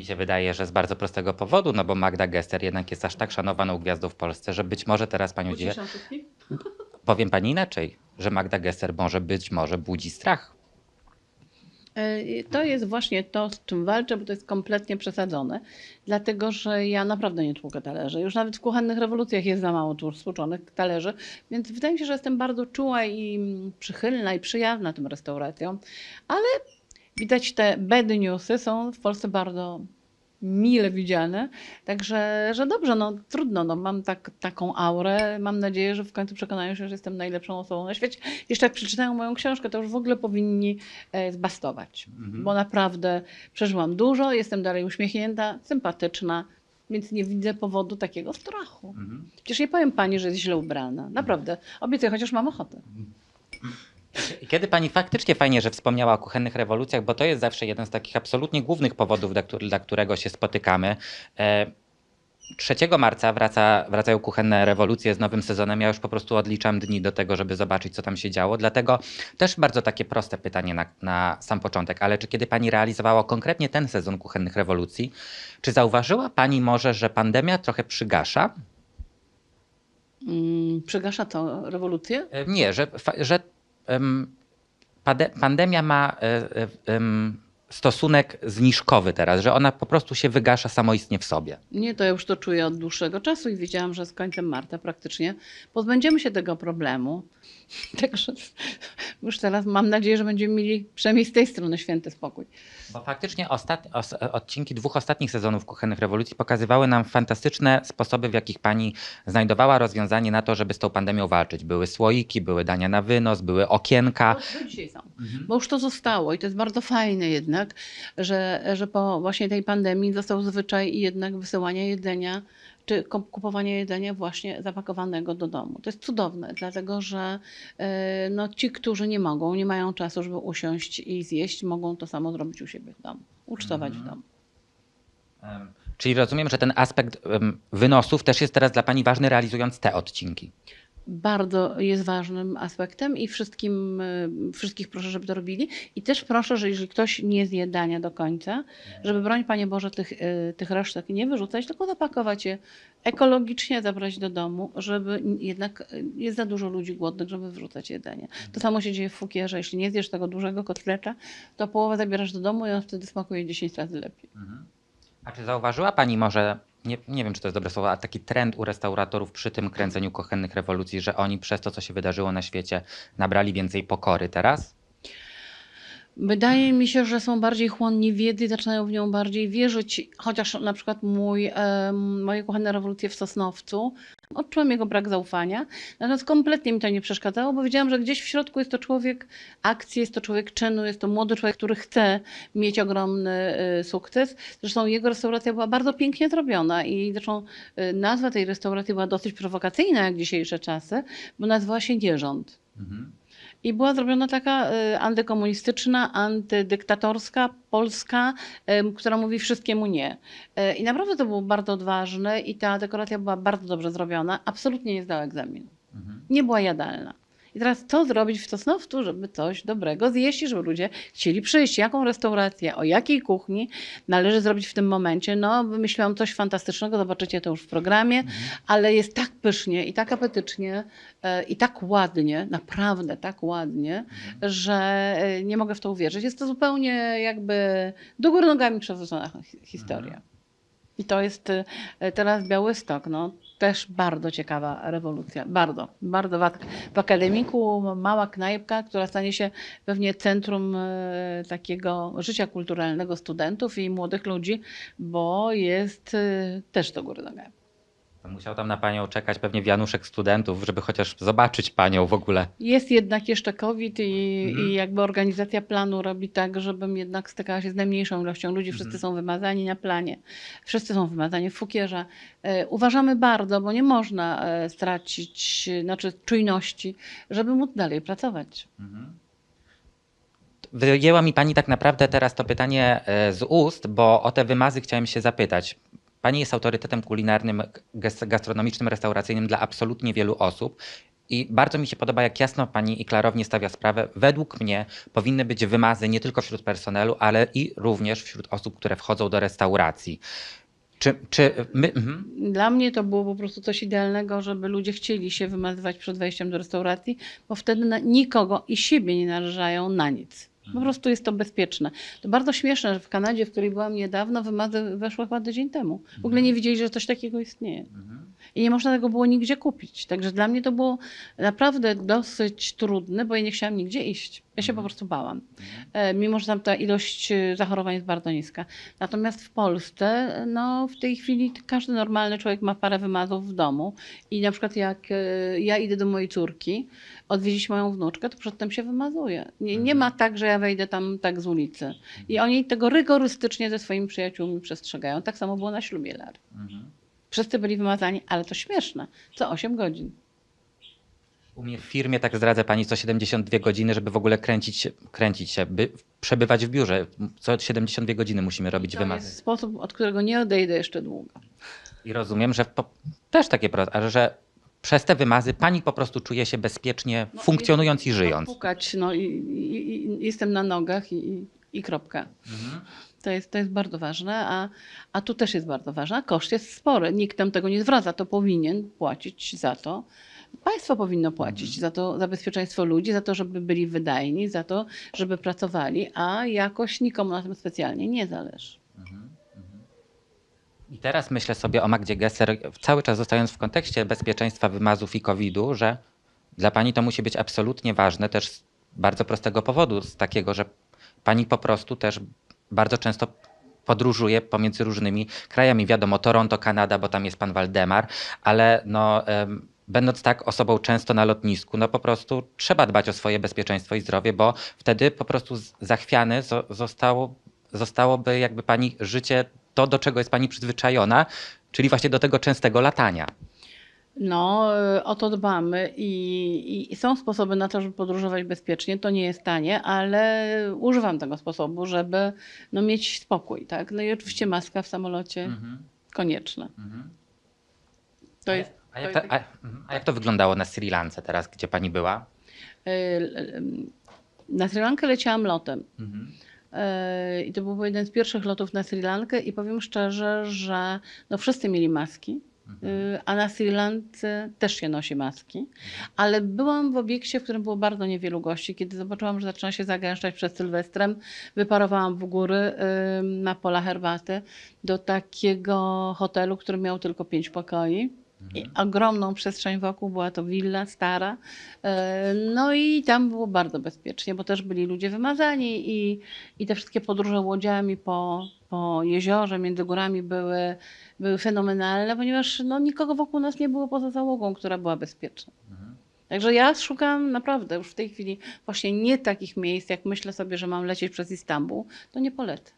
Mi się wydaje, że z bardzo prostego powodu, no bo Magda Gester jednak jest aż tak szanowaną gwiazdą w Polsce, że być może teraz panią wszystkich? Powiem pani inaczej, że Magda Gester może być może budzi strach. E, To jest właśnie to, z czym walczę, bo to jest kompletnie przesadzone. Dlatego, że ja naprawdę nie tłukę talerzy. Już nawet w kuchennych rewolucjach jest za mało stłuczonych talerzy. Więc wydaje mi się, że jestem bardzo czuła i przychylna i przyjazna tym restauracjom. Ale widać te bad newsy są w Polsce bardzo mile widziane. Także, że dobrze, no trudno, no mam tak, taką aurę. Mam nadzieję, że w końcu przekonają się, że jestem najlepszą osobą na świecie. Jeszcze jak przeczytają moją książkę, to już w ogóle powinni e, zbastować. Bo naprawdę przeżyłam dużo, jestem dalej uśmiechnięta, sympatyczna, więc nie widzę powodu takiego strachu. Przecież nie powiem pani, że jest źle ubrana. Naprawdę. Obiecuję, chociaż mam ochotę. Kiedy pani faktycznie fajnie, że wspomniała o kuchennych rewolucjach, bo to jest zawsze jeden z takich absolutnie głównych powodów, dla, dla którego się spotykamy. E, 3 marca wraca, wracają kuchenne rewolucje z nowym sezonem. Ja już po prostu odliczam dni do tego, żeby zobaczyć, co tam się działo. Dlatego też bardzo takie proste pytanie na, na sam początek. Ale czy kiedy pani realizowała konkretnie ten sezon kuchennych rewolucji, czy zauważyła pani może, że pandemia trochę przygasza? Mm, Przygasza to rewolucję? E, Nie, że, że pandemia ma e, e, stosunek zniżkowy teraz, że ona po prostu się wygasza samoistnie w sobie. Nie, to ja już to czuję od dłuższego czasu i wiedziałam, że z końcem marca praktycznie pozbędziemy się tego problemu. Także już teraz mam nadzieję, że będziemy mieli przynajmniej z tej strony święty spokój. Bo faktycznie os, odcinki dwóch ostatnich sezonów Kuchennych Rewolucji pokazywały nam fantastyczne sposoby, w jakich pani znajdowała rozwiązanie na to, żeby z tą pandemią walczyć. Były słoiki, były dania na wynos, były okienka. Do dzisiaj są. Bo już to zostało i to jest bardzo fajne jednak, że, że po właśnie tej pandemii został zwyczaj jednak wysyłania jedzenia czy kup- kupowania jedzenia właśnie zapakowanego do domu. To jest cudowne, dlatego że e, no, ci, którzy nie mogą, nie mają czasu, żeby usiąść i zjeść, mogą to samo zrobić u siebie w domu, ucztować w domu. Em, Czyli rozumiem, że ten aspekt wynosów też jest teraz dla pani ważny, realizując te odcinki. Bardzo jest ważnym aspektem i wszystkim, y, wszystkich proszę, żeby to robili. I też proszę, że jeżeli ktoś nie zje dania do końca, żeby broń Panie Boże tych, y, tych resztek nie wyrzucać, tylko zapakować je ekologicznie, zabrać do domu, żeby jednak y, jest za dużo ludzi głodnych, żeby wyrzucać jedzenie. To samo się dzieje w fukierze. Jeśli nie zjesz tego dużego kotleta, to połowę zabierasz do domu i on wtedy smakuje 10 razy lepiej. A czy zauważyła pani może, nie, nie wiem czy to jest dobre słowo, ale taki trend u restauratorów przy tym kręceniu kuchennych rewolucji, że oni przez to, co się wydarzyło na świecie, nabrali więcej pokory teraz? Wydaje mi się, że są bardziej chłonni wiedzy zaczynają w nią bardziej wierzyć. Chociaż na przykład mój, moje kochane rewolucje w Sosnowcu, odczułam jego brak zaufania. Natomiast kompletnie mi to nie przeszkadzało, bo wiedziałam, że gdzieś w środku jest to człowiek akcji, jest to człowiek czynu, jest to młody człowiek, który chce mieć ogromny y, sukces. Zresztą jego restauracja była bardzo pięknie zrobiona i zresztą y, nazwa tej restauracji była dosyć prowokacyjna jak dzisiejsze czasy, bo nazywała się Nierząd. I była zrobiona taka y, antykomunistyczna, antydyktatorska, polska, która mówi wszystkiemu nie. Y, I naprawdę to było bardzo odważne i ta dekoracja była bardzo dobrze zrobiona. Absolutnie nie zdała egzaminu. Nie była jadalna. I teraz co zrobić w Sosnowcu, żeby coś dobrego zjeść żeby ludzie chcieli przyjść? Jaką restaurację, o jakiej kuchni należy zrobić w tym momencie? No, wymyśliłam coś fantastycznego, zobaczycie to już w programie, ale jest tak pysznie i tak apetycznie e, i tak ładnie, naprawdę tak ładnie, że e, nie mogę w to uwierzyć. Jest to zupełnie jakby do góry nogami przewrócona hi- historia. I to jest e, teraz Białystok, no też bardzo ciekawa rewolucja, bardzo, bardzo. W, ak- w akademiku mała knajpka, która stanie się pewnie centrum e, takiego życia kulturalnego studentów i młodych ludzi, bo jest e, też do góry nogami. Musiał tam na panią czekać pewnie wianuszek studentów, żeby chociaż zobaczyć panią w ogóle. Jest jednak jeszcze COVID i, Mhm. i jakby organizacja planu robi tak, żebym jednak stykała się z najmniejszą ilością ludzi. Wszyscy Mhm. są wymazani na planie, wszyscy są wymazani w fukierze. E, uważamy bardzo, bo nie można e, stracić znaczy, czujności, żeby móc dalej pracować. Wyjęła mi pani tak naprawdę teraz to pytanie e, z ust, bo o te wymazy chciałem się zapytać. Pani jest autorytetem kulinarnym, gas- gastronomicznym, restauracyjnym dla absolutnie wielu osób. I bardzo mi się podoba, jak jasno pani i klarownie stawia sprawę. Według mnie powinny być wymazy nie tylko wśród personelu, ale i również wśród osób, które wchodzą do restauracji. Czy, czy my. Mhm. Dla mnie to było po prostu coś idealnego, żeby ludzie chcieli się wymazywać przed wejściem do restauracji, bo wtedy nikogo i siebie nie narażają na nic. Po prostu jest to bezpieczne. To bardzo śmieszne, że w Kanadzie, w której byłam niedawno, wymazy weszły chyba tydzień temu. W ogóle nie wiedzieli, że coś takiego istnieje. I nie można tego było nigdzie kupić. Także dla mnie to było naprawdę dosyć trudne, bo ja nie chciałam nigdzie iść. Ja się po prostu bałam. E, Mimo, że tam ta ilość e, zachorowań jest bardzo niska. Natomiast w Polsce, no w tej chwili każdy normalny człowiek ma parę wymazów w domu. I na przykład jak e, ja idę do mojej córki odwiedzić moją wnuczkę, to przedtem się wymazuję. Nie, nie ma tak, że ja wejdę tam tak z ulicy. I oni tego rygorystycznie ze swoimi przyjaciółmi przestrzegają. Tak samo było na ślubie Lary. Wszyscy byli wymazani, ale to śmieszne. Co 8 godzin. U mnie w firmie, tak zdradzę pani, co 72 godziny, żeby w ogóle kręcić się, kręcić się by przebywać w biurze. Co 72 godziny musimy robić To wymazy. jest sposób, od którego nie odejdę jeszcze długo. I rozumiem, że po, też takie proste, że przez te wymazy pani po prostu czuje się bezpiecznie, No, funkcjonując i żyjąc. Pukać, no i, i, i jestem na nogach i, i, kropka. To jest, to jest bardzo ważne, a, a tu też jest bardzo ważne. A koszt jest spory. Nikt nam tego nie zwraca. To powinien płacić za to. Państwo powinno płacić za to, za bezpieczeństwo ludzi, za to, żeby byli wydajni, za to, żeby pracowali, a jakoś nikomu na tym specjalnie nie zależy. I teraz myślę sobie o Magdzie Gesser, cały czas zostając w kontekście bezpieczeństwa wymazów i COVID-u, że dla pani to musi być absolutnie ważne też z bardzo prostego powodu, z takiego, że pani po prostu też bardzo często podróżuje pomiędzy różnymi krajami. Wiadomo, Toronto, Kanada, bo tam jest pan Waldemar, ale no, będąc tak osobą często na lotnisku, no po prostu trzeba dbać o swoje bezpieczeństwo i zdrowie, bo wtedy po prostu zachwiane zo- zostało, zostałoby jakby pani życie to, do czego jest pani przyzwyczajona, czyli właśnie do tego częstego latania. No, y, o to dbamy i, i, są sposoby na to, żeby podróżować bezpiecznie. To nie jest tanie, ale używam tego sposobu, żeby no, mieć spokój. Tak? No i oczywiście maska w samolocie konieczna. To jest. A jak, to a, mhm. a jak to wyglądało na Sri Lance teraz, gdzie pani była? y, Na Sri Lankę leciałam lotem. Y, I to był jeden z pierwszych lotów na Sri Lankę i powiem szczerze, że no wszyscy mieli maski, a na Sri Lance też się nosi maski. Ale byłam w obiekcie, w którym było bardzo niewielu gości. Kiedy zobaczyłam, że zaczyna się zagęszczać przed Sylwestrem, wyparowałam w góry y, na pola herbaty do takiego hotelu, który miał tylko pięć pokoi. I ogromną przestrzeń wokół, była to willa stara. E, No i tam było bardzo bezpiecznie, bo też byli ludzie wymazani i, i te wszystkie podróże łodziami po, po jeziorze, między górami były, były fenomenalne, ponieważ no, nikogo wokół nas nie było poza załogą, która była bezpieczna. Także ja szukam naprawdę już w tej chwili właśnie nie takich miejsc, jak myślę sobie, że mam lecieć przez Istanbul, to nie polecę.